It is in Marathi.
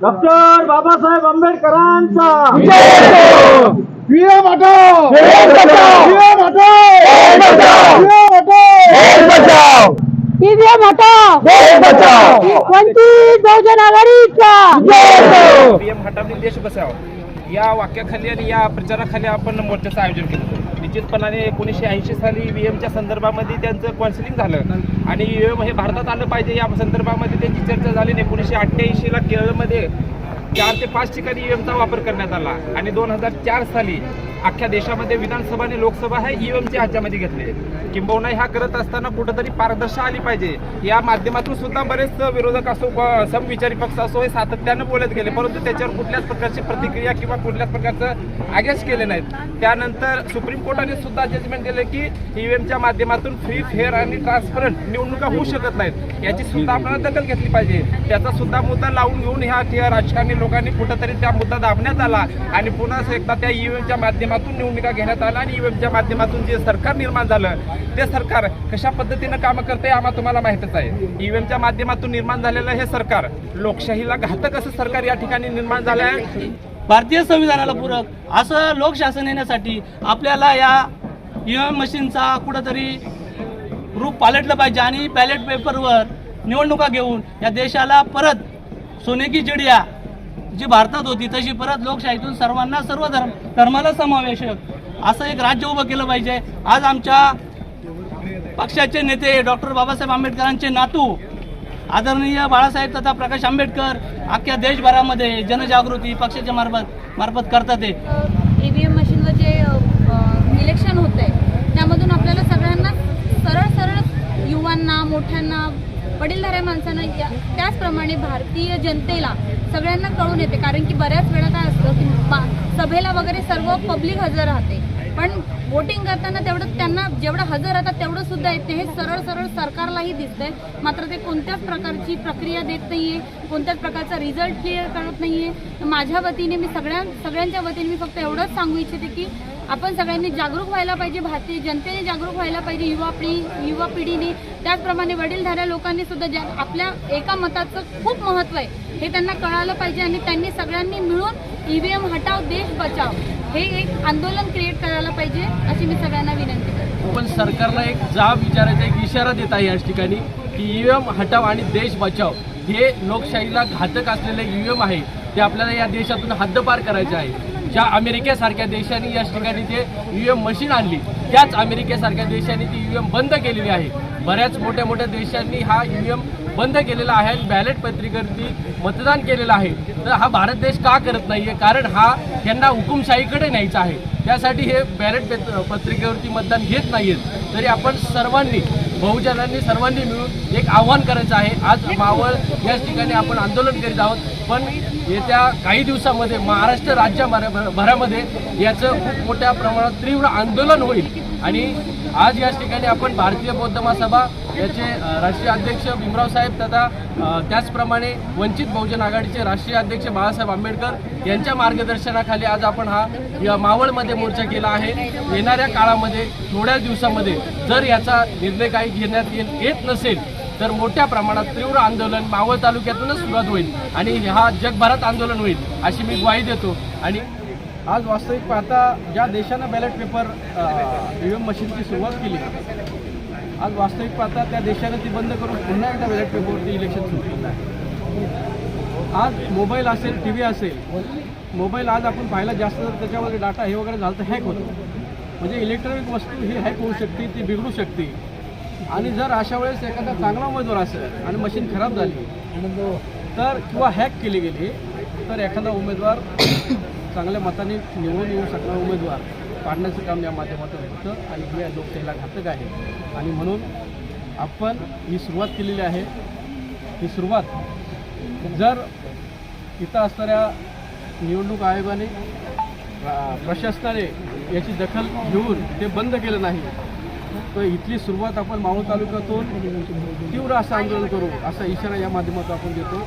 डॉक्टर बाबासाहेब आंबेडकरांचा हटाओ वंचित बहुजन आघाडीचा देश बसाव या वाक्याखाली आणि या प्रचाराखाली आपण मोर्चाचं आयोजन केलं निश्चितपणाने एकोणीसशे ऐंशी साली ईव्हीएमच्या संदर्भामध्ये त्यांचं काउन्सिलिंग झालं. आणि ईव्हीएम हे भारतात आलं पाहिजे या संदर्भामध्ये त्यांची चर्चा झाली आणि एकोणीसशे अठ्ठ्याऐंशीला केरळमध्ये चार ते पाच ठिकाणी ईव्हीएमचा वापर करण्यात आला. आणि दोन हजार चार साली अख्ख्या देशामध्ये विधानसभा आणि लोकसभा हे ईव्हीएमच्या ह्याच्यामध्ये घेतले. किंबहुना ह्या करत असताना कुठंतरी पारदर्शक आली पाहिजे. या माध्यमातून सुद्धा बरेच विरोधक असो समविचारी पक्ष असो हे सातत्यानं बोलत गेले. परंतु त्याच्यावर कुठल्याच प्रकारची प्रतिक्रिया किंवा कुठल्याच प्रकारचं आगेच केले नाहीत. त्यानंतर सुप्रीम कोर्टाने सुद्धा जजमेंट दिले की ईव्हीएमच्या माध्यमातून फ्री फेअर आणि ट्रान्सपरंट निवडणुका होऊ शकत नाहीत. याची सुद्धा आपल्याला दखल घेतली पाहिजे. त्याचा सुद्धा मुद्दा लावून घेऊन ह्या राजकारणी लोकांनी कुठंतरी त्या मुद्दा दाबण्यात आला. आणि पुन्हा एकदा त्या ईव्हीएमच्या माध्यमातून निवडणुका घेण्यात आल्या आणि ईव्हीएमच्या माध्यमातून जे सरकार निर्माण झालं ते सरकार कशा पद्धतीनं कामं करते आम्हाला तुम्हाला माहितच आहे. ईव्हीएमच्या माध्यमातून निर्माण झालेलं हे सरकार लोकशाहीला घातक असं सरकार या ठिकाणी निर्माण झालं आहे? भारतीय संविधानाला पूरक. असं लोकशासन येण्यासाठी आपल्याला या ईव्हीएम मशीनचा कुठंतरी रूप पालटलं पाहिजे आणि बॅलेट पेपरवर निवडणुका घेऊन या देशाला परत सोनेकी चिडिया जी भारतात होती तशी परत लोकशाहीतून सर्वांना सर्व धर्म धर्माला समावेशक असं एक राज्य उभं केलं पाहिजे. आज आमच्या पक्षाचे नेते डॉक्टर बाबासाहेब आंबेडकरांचे नातू आदरणीय बाळासाहेब तथा प्रकाश आंबेडकर अख्ख्या देशभरामध्ये जनजागृती पक्षाच्या मार्फत मार्फत करतात ते. ईव्हीएम मशीनवर जे इलेक्शन होत आहे त्यामधून आपल्याला सगळ्यांना सरळ सरळ युवांना मोठ्यांना वडीलधाऱ्या माणसांना या त्याचप्रमाणे भारतीय जनतेला सगळ्यांना कळून येते. कारण की बऱ्याच वेळा काय असतं की बा- सभेला वगैरे सर्व पब्लिक हजर राहते. पण वोटिंग करताना तेवढं त्यांना जेवढं हजर राहतात तेवढं सुद्धा येते हे सरळ सरळ सरकारलाही दिसतंय. मात्र ते कोणत्याच प्रकारची प्रक्रिया देत नाहीये. कोणत्याच प्रकारचा रिझल्ट क्लिअर करत नाहीये. माझ्या वतीने मी सगळ्या सगळ्यांच्या वतीने मी फक्त एवढंच सांगू इच्छिते की आपण सगळ्यांनी जागरूक व्हायला पाहिजे भारतीय जनतेने जागरूक व्हायला पाहिजे युवा पिढी युवा पिढीने. त्याचप्रमाणे वडीलधाऱ्या लोकांनी सुद्धा ज्या आपल्या एका मताचं खूप महत्त्व आहे हे त्यांना कळालं पाहिजे आणि त्यांनी सगळ्यांनी मिळून ईव्हीएम हटाव देश बचाव हे एक आंदोलन क्रिएट करायला पाहिजे अशी मी सगळ्यांना विनंती करते. पण सरकारला एक जाब विचारायचा एक इशारा देत आहे याच ठिकाणी की ईव्हीएम हटाव आणि देश बचाव हे लोकशाहीला घातक असलेले ईव्हीएम आहे ते आपल्याला या देशातून हद्दपार करायचे आहे. ज्या अमेरिकेसारख्या देशांनी या ठिकाणी ते एम मशीन आणली त्याच अमेरिकेसारख्या देशांनी ती ईव्हीएम बंद केलेली आहे. बऱ्याच मोठ्या मोठ्या देशांनी हा ईव्हीएम बंद केलेला आहे बॅलेट पत्रिकेवरती मतदान केलेलं आहे. तर हा भारत देश का करत नाही आहे कारण हा यांना हुकुमशाहीकडे न्यायचा आहे. त्यासाठी हे बॅलेट पत्रिकेवरती मतदान घेत नाही आहेत तरी आपण सर्वांनी बहुजनांनी सर्वांनी मिळून एक आव्हान करायचं आहे. आज मावळ याच ठिकाणी आपण आंदोलन करीत आहोत. पण येत्या काही दिवसामध्ये महाराष्ट्र राज्य भरामध्ये याचं खूप मोठ्या प्रमाणात तीव्र आंदोलन होईल. आणि आज याच ठिकाणी आपण भारतीय बौद्ध महासभा याचे राष्ट्रीय अध्यक्ष भीमराव साहेब तथा त्याचप्रमाणे वंचित बहुजन आघाडीचे राष्ट्रीय अध्यक्ष बाळासाहेब आंबेडकर यांच्या मार्गदर्शनाखाली आज आपण हा या मावळमध्ये मोर्चा केला आहे. येणाऱ्या काळामध्ये थोड्याच दिवसामध्ये जर याचा निर्णय काही घेण्यात येत नसेल तर मोठ्या प्रमाणात तीव्र आंदोलन मावळ तालुक्यातूनच सुरुवात होईल आणि हा जगभरात आंदोलन होईल अशी मी ग्वाही देतो. आणि आज वास्तविक पाहता ज्या देशानं बॅलेट पेपर ईव्हीएम मशीनची सुरुवात केली आज वास्तविक पाहता त्या देशानं ती बंद करून पुन्हा एकदा बॅलेट पेपरवरती इलेक्शन सुरू केलं आहे. आज मोबाईल असेल टी व्ही असेल मोबाईल आज आपण पाहिला जास्त जर त्याच्यामध्ये डाटा हे वगैरे झालं तर हॅक होतो. म्हणजे इलेक्ट्रॉनिक वस्तू ही हॅक होऊ शकते ती बिघडू शकते. आणि जर अशा वेळेस एखादा चांगला उमेदवार असेल आणि मशीन खराब झाली तर किंवा हॅक केली गेली तर एखादा उमेदवार चांगल्या मताने निवडून येऊ शकणारा उमेदवार काढण्याचं काम या माध्यमातून होतं आणि ही लोकशाहीला घातक आहे. आणि म्हणून आपण ही सुरुवात केलेली आहे. ही सुरुवात जर इथं असणाऱ्या निवडणूक आयोगाने प्रशासनाने याची दखल घेऊन ते बंद केलं नाही तर इथली सुरुवात आपण मावळ तालुक्यातून तीव्र असं आंदोलन करू असा इशारा या माध्यमातून आपण देतो.